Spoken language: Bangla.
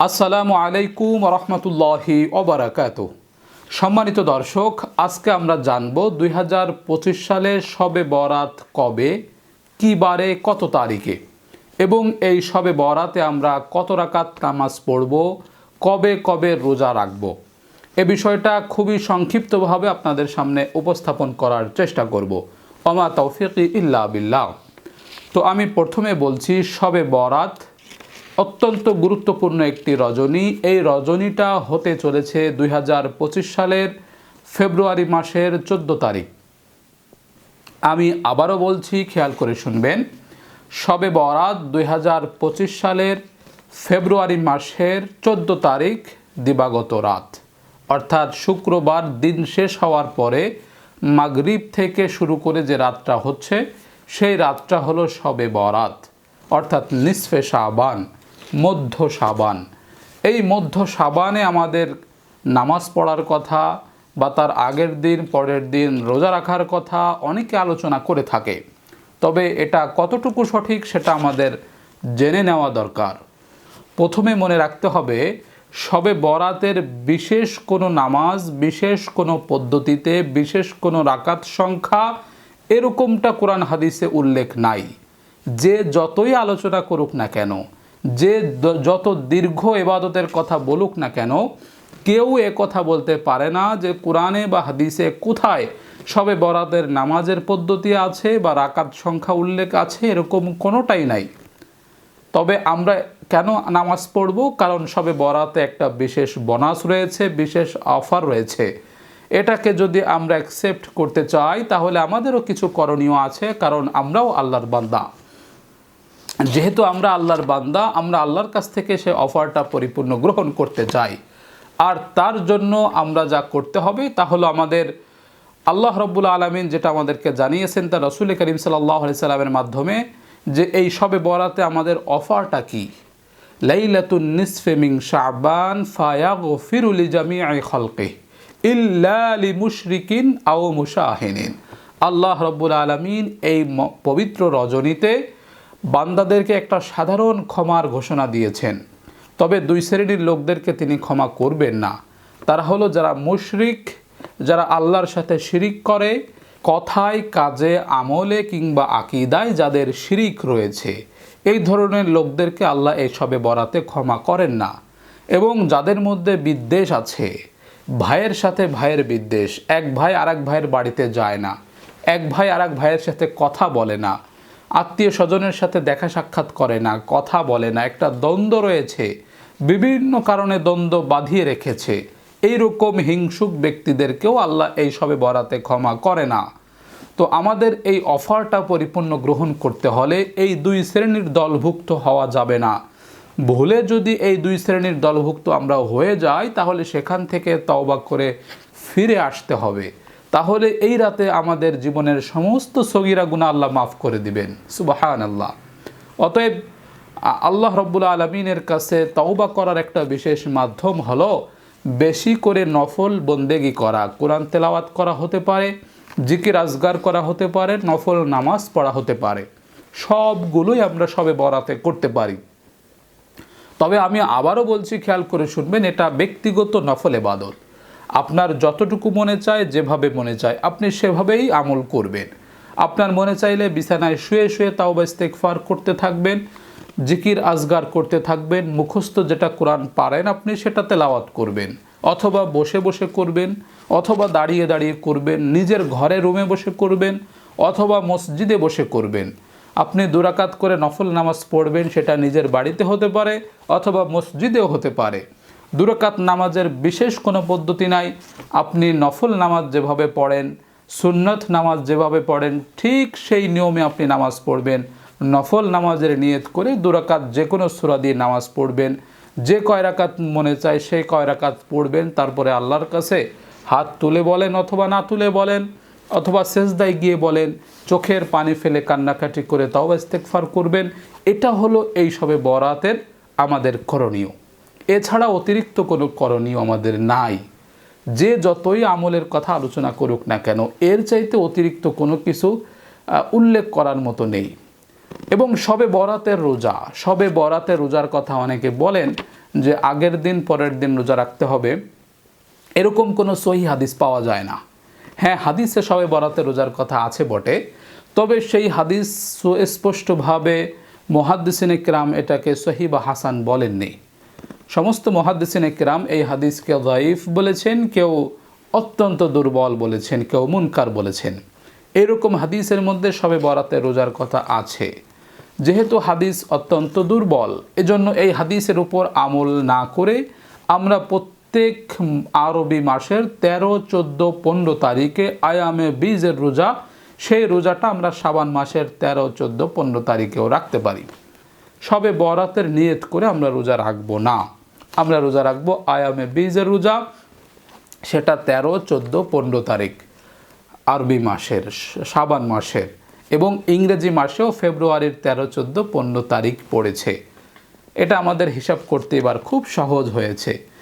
আসসালামু আলাইকুম রহমতুল্লাহি ওবরাকাত। সম্মানিত দর্শক, আজকে আমরা জানব দুই হাজার পঁচিশ সালে সবে বরাত কবে, কী বারে, কত তারিখে। এবং এই সবে বরাতে আমরা কত রাকাত নামাজ পড়ব, কবে কবে রোজা রাখব। এ বিষয়টা খুবই সংক্ষিপ্তভাবে আপনাদের সামনে উপস্থাপন করার চেষ্টা করব। অমা তৌফিক ইল্লা বিল্লাহ। তো আমি প্রথমে বলছি সবে বরাত অত্যন্ত গুরুত্বপূর্ণ একটি রজনী। এই রজনীটা হতে চলেছে দুই হাজার পঁচিশ সালের ফেব্রুয়ারি মাসের চোদ্দ তারিখ। আমি আবারও বলছি, খেয়াল করে শুনবেন, সবে বরাত দুই হাজার পঁচিশ সালের ফেব্রুয়ারি মাসের চোদ্দ তারিখ দিবাগত রাত। অর্থাৎ শুক্রবার দিন শেষ হওয়ার পরে মাগরিব থেকে শুরু করে যে রাতটা হচ্ছে, সেই রাতটা হলো সবে বরাত, অর্থাৎ নিসফে সাবান মধ্য সাবান। এই মধ্য সাবানে আমাদের নামাজ পড়ার কথা বা তার আগের দিন, পরের দিন রোজা রাখার কথা অনেকে আলোচনা করে থাকে। তবে এটা কতটুকু সঠিক সেটা আমাদের জেনে নেওয়া দরকার। প্রথমে মনে রাখতে হবে, সবে বরাতের বিশেষ কোনো নামাজ, বিশেষ কোনো পদ্ধতিতে, বিশেষ কোনো রাকাত সংখ্যা এরকমটা কোরআন হাদিসে উল্লেখ নাই। যে যতই আলোচনা করুক না কেন যে যত দীর্ঘ এবাদতের কথা বলুক না কেন, কেউ এ কথা বলতে পারে না যে কোরআনে বা হাদিসে কোথায় সবে বরাতের নামাজের পদ্ধতি আছে বা রাকাত সংখ্যা উল্লেখ আছে, এরকম কোনোটাই নাই। তবে আমরা কেন নামাজ পড়ব? কারণ সবে বরাতে একটা বিশেষ বোনাস রয়েছে, বিশেষ অফার রয়েছে। এটাকে যদি আমরা অ্যাকসেপ্ট করতে চাই, তাহলে আমাদেরও কিছু করণীয় আছে, কারণ আমরাও আল্লাহর বান্দা। যেহেতু আমরা আল্লাহর বান্দা, আমরা আল্লাহর কাছ থেকে সে অফারটা পরিপূর্ণ গ্রহণ করতে চাই। আর তার জন্য আমরা যা করতে হবে তা হলো আমাদের আল্লাহ রব্বুল আলমিন যেটা আমাদেরকে জানিয়েছেন তা রসুল করিম সাল্লাহ সাল্লামের মাধ্যমে যে এই সবে বরাতে আমাদের অফারটা কি? লাইলাতুন নিসফে মিং শাবান ফায়াগ ফিরুলি জামি আই খলকে ইল্লালি মুশরিকিন আও মুশাহিনিন আল্লাহ রব্বুল আলমিন এই পবিত্র রজনীতে বান্দাদেরকে একটা সাধারণ ক্ষমার ঘোষণা দিয়েছেন। তবে দুই শ্রেণির লোকদেরকে তিনি ক্ষমা করবেন না। তারা হলো যারা মুশরিক, যারা আল্লাহর সাথে শিরিক করে, কথায়, কাজে, আমলে কিংবা আকিদায় যাদের শিরিক রয়েছে। এই ধরনের লোকদেরকে আল্লাহ এই সবে বরাতে ক্ষমা করেন না। এবং যাদের মধ্যে বিদ্বেষ আছে, ভাইয়ের সাথে ভাইয়ের বিদ্বেষ, এক ভাই আর ভাইয়ের বাড়িতে যায় না, এক ভাই আর ভাইয়ের সাথে কথা বলে না আত্মীয় স্বজনের সাথে দেখা সাক্ষাৎ করে না, কথা বলে না। একটা দ্বন্দ্ব রয়েছে। বিভিন্ন কারণে দ্বন্দ্ব বাঁধিয়ে রেখেছে। এই রকম হিংসুক ব্যক্তিদেরকেও আল্লাহ এই সবে বরাতে ক্ষমা করে না। তো আমাদের এই অফারটা পরিপূর্ণ গ্রহণ করতে হলে এই দুই শ্রেণির দলভুক্ত হওয়া যাবে না। ভুলে যদি এই দুই শ্রেণির দলভুক্ত আমরা হয়ে যাই, তাহলে সেখান থেকে তওবা করে ফিরে আসতে হবে। তাহলে এই রাতে আমাদের জীবনের সমস্ত সগিরা গুণা আল্লাহ মাফ করে দিবেন। সুবাহান আল্লাহ অতএব আল্লাহ রব্বুল আলমিনের কাছে তওবা করার একটা বিশেষ মাধ্যম হলো বেশি করে নফল বন্দেগি করা। কোরআন তেলাওয়াত করা হতে পারে, জিকির আজগার করা হতে পারে, নফল নামাজ পড়া হতে পারে। সবগুলোই আমরা সবে বরাতে করতে পারি। তবে আমি আবারও বলছি, খেয়াল করে শুনবেন, এটা ব্যক্তিগত নফল এবাদত। আপনার যতটুকু মনে চায়, যেভাবে মনে চায়, আপনি সেভাবেই আমল করবেন। আপনার মনে চাইলে বিছানায় শুয়ে শুয়ে তাও বা ইস্তেকফার করতে থাকবেন, জিকির আজগার করতে থাকবেন, মুখস্থ যেটা কোরআন পারেন আপনি সেটা তেলাওয়াত করবেন, অথবা বসে বসে করবেন, অথবা দাঁড়িয়ে দাঁড়িয়ে করবেন, নিজের ঘরে রুমে বসে করবেন, অথবা মসজিদে বসে করবেন। আপনি দুরাকাত করে নফল নামাজ পড়বেন, সেটা নিজের বাড়িতে হতে পারে, অথবা মসজিদেও হতে পারে। দুরাকাত নামাজের বিশেষ কোনো পদ্ধতি নাই। আপনি নফল নামাজ যেভাবে পড়েন, সুন্নত নামাজ যেভাবে পড়েন, ঠিক সেই নিয়মে আপনি নামাজ পড়বেন। নফল নামাজের নিয়ত করে দুরাকাত যে কোনো সুরা দিয়ে নামাজ পড়বেন। যে কয় রাকাত মনে চায় সেই কয় রাকাত পড়বেন। তারপরে আল্লাহর কাছে হাত তুলে বলেন অথবা না তুলে বলেন, অথবা সেজদায় গিয়ে বলেন, চোখের পানি ফেলে কান্নাকাটি করে তাও ইস্তেকফার করবেন। এটা হলো এই সবে বরাতের আমাদের করণীয়। এছাড়া অতিরিক্ত কোনো করণীয় আমাদের নাই। যে যতই আমলের কথা আলোচনা করুক না কেন, এর চাইতে অতিরিক্ত কোনো কিছু উল্লেখ করার মতো নেই। এবং সবে বরাতের রোজা, সবে বরাতের রোজার কথা অনেকে বলেন যে আগের দিন, পরের দিন রোজা রাখতে হবে। এরকম কোনো সহি হাদিস পাওয়া যায় না। হ্যাঁ হাদিসে সবে বরাতের রোজার কথা আছে বটে। তবে সেই হাদিস সুস্পষ্টভাবে মহাদ্দিসিন ইকরাম এটাকে সহি বা হাসান বলেননি। সমস্ত মহাদ্দিসিন একরাম এই হাদিসকে দাইফ বলেছেন, কেউ অত্যন্ত দুর্বল বলেছেন, কেউ মুনকার বলেছেন। এরকম হাদিসের মধ্যে সবে বরাতে রোজার কথা আছে। যেহেতু হাদিস অত্যন্ত দুর্বল, এজন্য এই হাদিসের উপর আমল না করে আমরা প্রত্যেক আরবি মাসের তেরো, চোদ্দ, পনেরো তারিখে আয়ামে বীজের রোজা, সেই রোজাটা আমরা সাবান মাসের তেরো, চোদ্দ, পনেরো তারিখেও রাখতে পারি। সবে বরাতের নিয়ত করে আমরা রোজা রাখব না। আমরা রোজা রাখব। আয়ামে বীজের রোজা। সেটা তেরো, চোদ্দ, পনেরো তারিখ। আরবি মাসের সাবান মাসের। এবং ইংরেজি মাসেও ফেব্রুয়ারির তেরো, চোদ্দ, পনেরো তারিখ পড়েছে। এটা আমাদের হিসাব করতে এবার খুব সহজ হয়েছে।